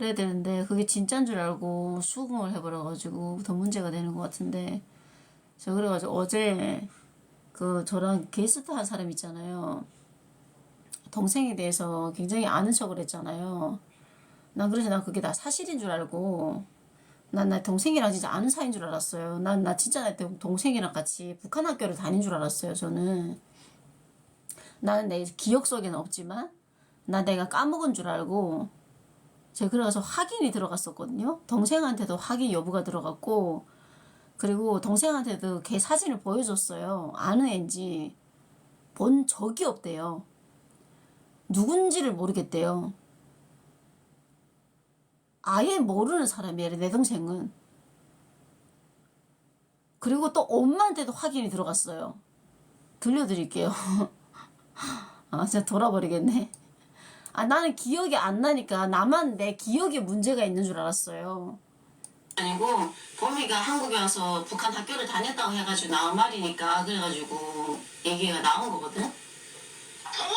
그래야 되는데 그게 진짜인 줄 알고 수긍을 해버려가지고 더 문제가 되는 것 같은데 저 그래가지고 어제 그 저랑 게스트 한 사람 있잖아요. 동생에 대해서 굉장히 아는 척을 했잖아요. 난 그래서 난 그게 다 사실인 줄 알고 난 나 동생이랑 진짜 아는 사이인 줄 알았어요. 난 나 진짜 나 동- 동생이랑 같이 북한 학교를 다닌 줄 알았어요. 저는 나는 내 기억 속에는 없지만 나 내가 까먹은 줄 알고 제가 그래가서 확인이 들어갔었거든요. 동생한테도 확인 여부가 들어갔고 그리고 동생한테도 걔 사진을 보여줬어요. 아는 애인지 본 적이 없대요. 누군지를 모르겠대요. 아예 모르는 사람이에요. 내 동생은. 그리고 또 엄마한테도 확인이 들어갔어요. 들려드릴게요. 아, 진짜 돌아버리겠네. 아, 나는 기억이 안 나니까 나만 내 기억에 문제가 있는 줄 알았어요. 아니고 봄이가 한국에 와서 북한 학교를 다녔다고 해가지고 나온 말이니까 그래가지고 얘기가 나온 거거든. 동호가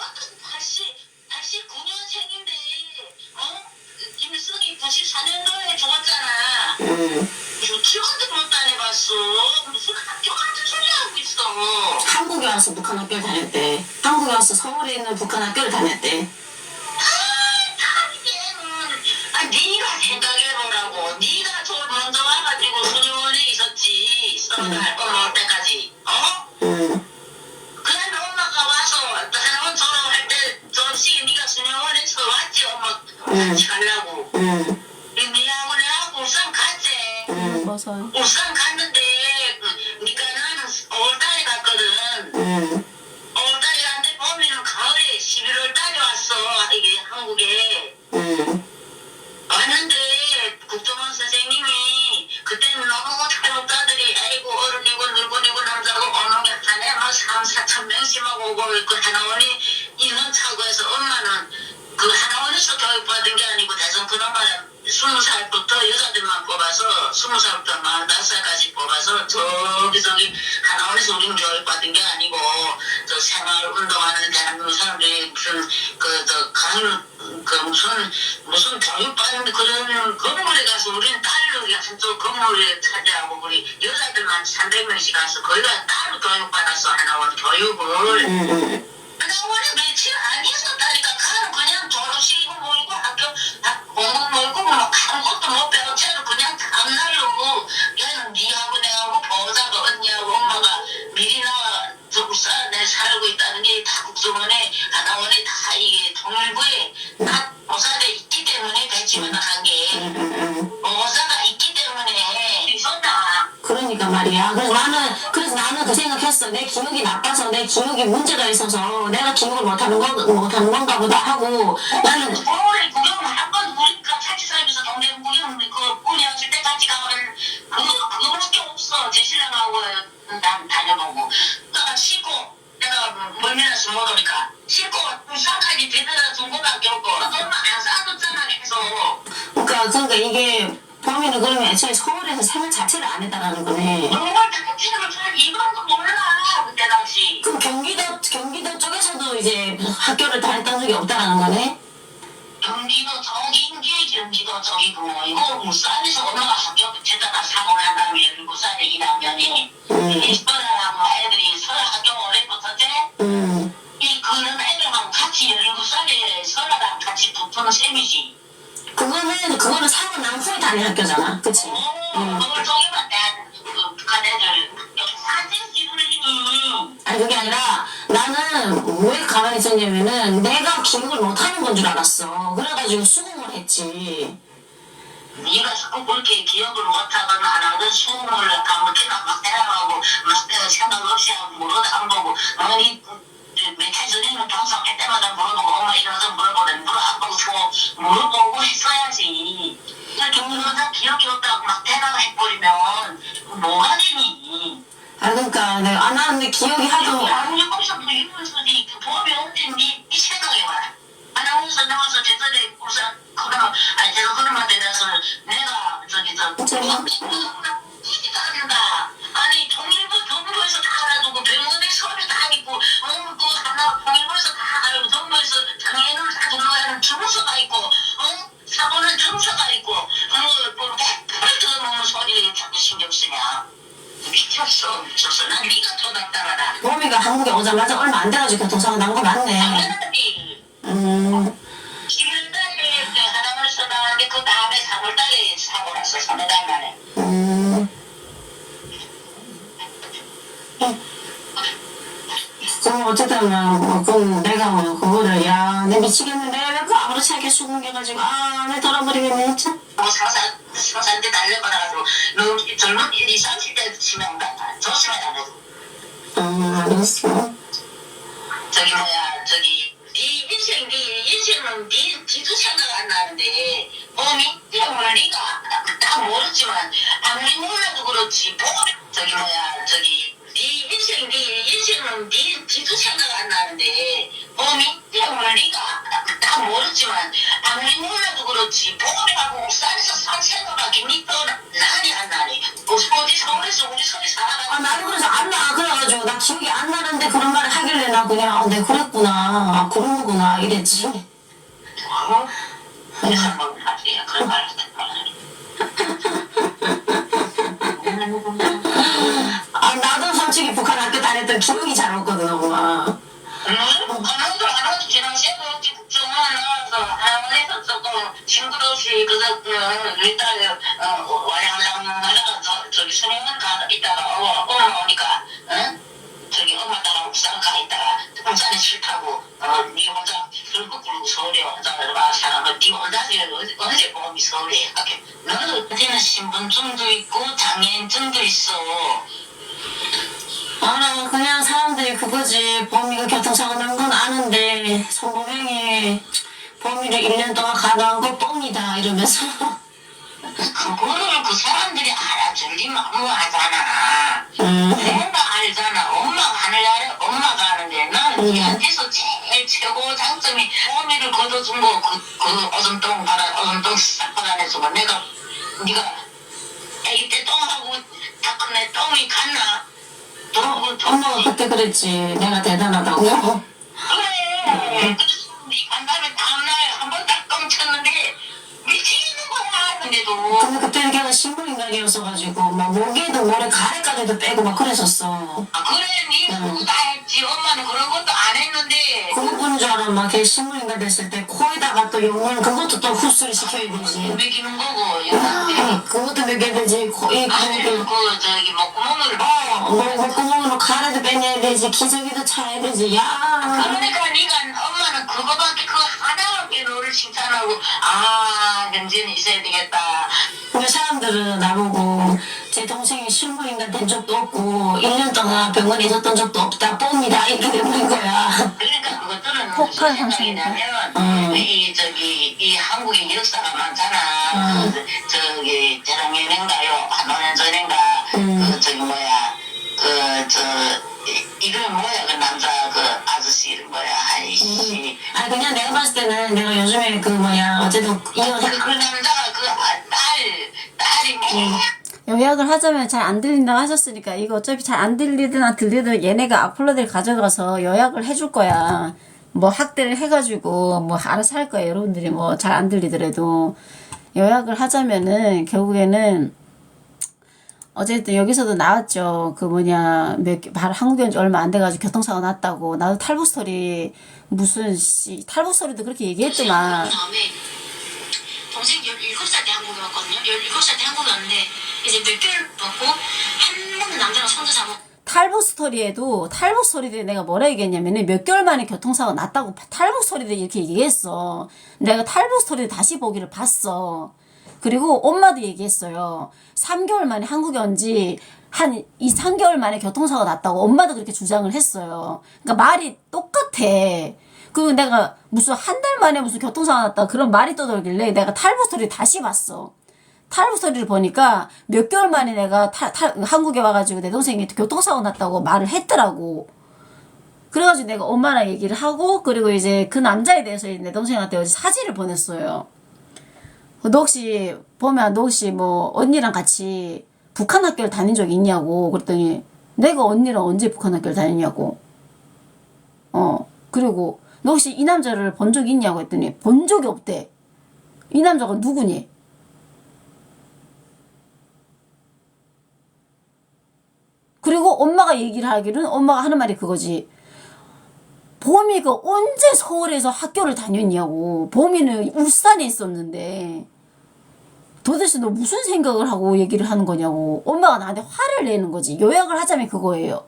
완전 80, 89년생인데, 어? 김일성이 94년도에 죽었잖아. 음. 유치원도 못 다녀봤어. 무슨 학교 같은 소리 하고 있어. 한국에 와서 북한 학교를 다녔대. 한국에 와서 서울에 있는 북한 학교를 다녔대. 아, 다니게는. 아, 네가 생각해 보라고. 네가 저 먼저 와가지고 소녀원에 있었지. 서른 살 올라올 때까지. 어? 음. 그다음에 엄마가 와서 한번 졸업할 때 전시 네가 수녀원에서 왔지 엄마 같이 가려고 음. 니하고 내하고 울산 갔지 음. 버섯. 울산 갔는데 그, 니가는 5월달에 갔거든 음. 5월달에 갔는데 봄이는 가을에 11월달에 왔어 이게 한국에 음. 왔는데 국정원 선생님이 그때는 너무 자영자들이 아이고 어른이고 늙은이고 남자고 게 한해 막 3, 4천 명씩 막 오고 그 하나원이 인원 차고 해서 엄마는 그 하나원에서 교육받은 게 아니고 대전 그놈만 스무 살부터 여자들만 뽑아서 스무 살부터 마흔다섯 살까지 뽑아서 저기 저기 하나원에서 우리는 교육 받은 게 아니고 저 생활 운동하는 대한민국 사람들이 무슨 그저 강그 무슨 무슨 교육받는 그런 건물에 가서 우리는 딸로 한쪽 건물에 차지하고 우리 여자들만 300명씩 가서 거기가 따로 교육받았어 하나원 교육을 그 생각했어. 내 기억이 나빠서 내 기억에 문제가 있어서 내가 기억을 못하는 거 못하는 건가 보다 하고 나는 서 그러면 애초에 서울에서 생활 자체를 안 했다라는 거네. 정말 당신은 잘 이거도 몰라 그때 당시 그럼 경기도 경기도 쪽에서도 이제 학교를 다녔던 적이 없다라는 거네. 경기도 저긴 게 경기도 저기고 이거 울산에서 엄마가 학교 붙였다가 사고 난 다음에 17살에 2학년이 음. 이스라하고 애들이 설아 학교 오래 붙었지 음. 이 그런 애들하고 같이 17살에 설아랑 같이 붙은 셈이지 그거는 그거는 사고 난 후에 다닌 학교잖아. 그치? 그걸 사진 찍으니 아니 그게 아니라 나는 왜 가만히 있었냐면은 내가 기억을 못하는 건 줄 알았어. 그래가지고 수긍을 했지. 네가 자꾸 그렇게 기억을 못하거나 안 하던 수업을 아무렇게나 막 대답하고 막 생각 없이 하고 물어도 안 보고 어머니 며칠 전에는 방송할 때마다 물어보고 엄마 이러서 물어보래 물어 안 보고 또 물어보고 했어야지. 경로사 기억이 없다고 막 대답 해버리면 뭐가 되니? 아 그러니까 내가 아 나는 내 기억이 하도 아나운서 뭐 이러면서지 보험이 없는지 이 생각해봐라. 아나운서 나와서 제자리 울산 그러면 아니 제가 그놈한테 대해서 내가 저기 저 오자마자 얼마 안 돼가지고 교통사고 난 거 맞네. 당연하지. 음, 11월달에 그 하나원에서 나왔는데 그 다음에 3월 달에 사고 났어. 3달 만에. 음. 그럼 어쨌든 뭐, 그럼 내가 뭐 그거를 야 내 미치겠네 내가 왜그 아무렇지 않게 수긍해가지고 아 내 돌아버리겠네 참. 뭐 상사한테 달려받아가지고 너 젊은 20, 30대 치면. 조심해라 너. 음 알겠어. 저기 뭐야 저기 네 인생 네 인생은 네 뒤도 생각 안 나는데 몸이 때문에 네가 다 모르지만 아무리 몰라도 그렇지 뭐 저기 뭐야 저기 네 인생 네 인생은 네 뒤도 생각 안 나는데 몸이 때문에 네가 다 모르지만 아무리 몰라도 그렇지 보험하고 쌀에서 산 생각밖에 니또 난이 안 나니 어디 서울에서 우리 서울에 살아가는 아 나도 그래서 안 나. 그래가지고 나 기억이 안 나는데 그런 말을 하길래 나 그냥 아, 내 그랬구나. 아, 그런 거구나 이랬지. 어? 그래서 뭐 하지 그런 말을 아 나도 솔직히 북한 학교 다녔던 기억이 잘 없거든 엄마. 응? 조금 친구도 없이 그저 그 일단 어 와량랑 하다가 저기 수능원 가 있다가 어 엄마 오니까 응? 저기 엄마 따라 옥상 가 있다가 옥상에 싫다고 어니 혼자 들고 굴고 서울에 혼자 와 사람은 니 혼자서 언제 보험이 서울에 가게 너는 그때는 신분증도 있고 장애인증도 있어. 알아 그냥 사람들이 그거지. 범이가 교통사고 난 건 아는데 성범행이 범이를 1년 동안 가둬한 거 뻥이다 이러면서 그거를 그 사람들이 알아들리 만무하잖아. 음, 내가 알잖아. 엄마가 하늘나라 엄마가 하는데 난 우리한테서 제일 최고 장점이 어미를 걷어준 거, 그, 그 오줌똥 받아, 오줌똥 싹 받아내주고 내가, 네가 애기 때 똥하고 다큰내 똥이 갔나? 똥하고 똥. 엄마가 그때 그랬지 내가 대단하다고 그래. 네 간다음에 다음 근데도. 근데 그때는 걔가 식물인간이었어가지고 막 목에도 모래 가래까지도 빼고 막 그랬었어 아, 그래, 니 그거 다 했지. 엄마는 그런 것도 안 했는데. 그거 보는 줄 알아 막걔 식물인간 됐을 때 코에다가 또 용을 그것도 또 흡수를 시켜야 되지 먹이는 거고, 아, 여자한테. 그것도 먹여야 되지 코에 아들, 그 그, 저기, 목구멍을. 어, 목구멍으로 가래도 빼내야 되지 기저귀도 차야 되지 야 그러니까 니가 엄마 는 그거밖에, 그 하나밖에 너를 칭찬하고, 아, 경진이 있어야 되겠다. 근데 사람들은 나보고 제 동생이 식물인간 된 적도 없고 1년 동안 병원에 있었던 적도 없다 뽐니다 이렇게 되는 거야 그러니까 그것들은 폭발 무슨 생각이냐면, 음. 이, 저기, 이 한국의 역사가 많잖아. 음. 그, 저기, 재작년인가요? 한 5년 전인가, 음. 그, 저기, 뭐야, 그, 저, 이- 이름 뭐야, 그 남자, 그 아저씨 이름 뭐야, 아이씨. 아 그냥 내가 봤을 때는 내가 요즘에 그 뭐야 어쨌든 이혼 그, 그 남자가 그 아, 딸, 딸이 뭐, 요약을 하자면 잘 안 들린다고 하셨으니까 이거 어차피 잘 안 들리든 안 들리든 얘네가 악플러들 가져가서 요약을 해줄 거야. 뭐 학대를 해가지고 뭐 알아서 할 거야. 여러분들이 뭐 잘 안 들리더라도 요약을 하자면은 결국에는 어쨌든 여기서도 나왔죠. 그 뭐냐 몇 개- 바로 한국에 온 지 얼마 안 돼가지고 교통사고 났다고. 나도 탈북 스토리 무슨 씨 탈북 스토리도 그렇게 얘기했더만. 다음에 동생 17살 때 한국에 왔거든요. 17살 때 한국에 왔는데 이제 몇 개월 먹고 한 번은 남자랑 손도 잡고 탈북 스토리에도 탈북 스토리들이 내가 뭐라 얘기했냐면은 몇 개월 만에 교통사고 났다고 탈북 스토리들이 이렇게 얘기했어. 내가 탈북 스토리를 다시 보기를 봤어. 그리고 엄마도 얘기했어요. 3개월 만에 한국에 온지 한 2, 3개월 만에 교통사고 났다고 엄마도 그렇게 주장을 했어요. 그러니까 말이 똑같아. 그 내가 무슨 한 달 만에 무슨 교통사고 났다 그런 말이 떠돌길래 내가 탈북 스토리 다시 봤어. 탈북 스토리를 보니까 몇 개월 만에 내가 탈, 탈, 한국에 와가지고 내 동생이 교통사고 났다고 말을 했더라고. 그래가지고 내가 엄마랑 얘기를 하고 그리고 이제 그 남자에 대해서 내 동생한테 사진을 보냈어요. 너 혹시 보면 너 혹시 뭐 언니랑 같이 북한 학교를 다닌 적 있냐고 그랬더니 내가 언니랑 언제 북한 학교를 다녔냐고. 어 그리고 너 혹시 이 남자를 본 적 있냐고 했더니 본 적이 없대. 이 남자가 누구니? 그리고 엄마가 얘기를 하기는 엄마가 하는 말이 그거지. 봄이가 언제 서울에서 학교를 다녔냐고. 봄이는 울산에 있었는데. 도대체 너 무슨 생각을 하고 얘기를 하는 거냐고. 엄마가 나한테 화를 내는 거지. 요약을 하자면 그거예요.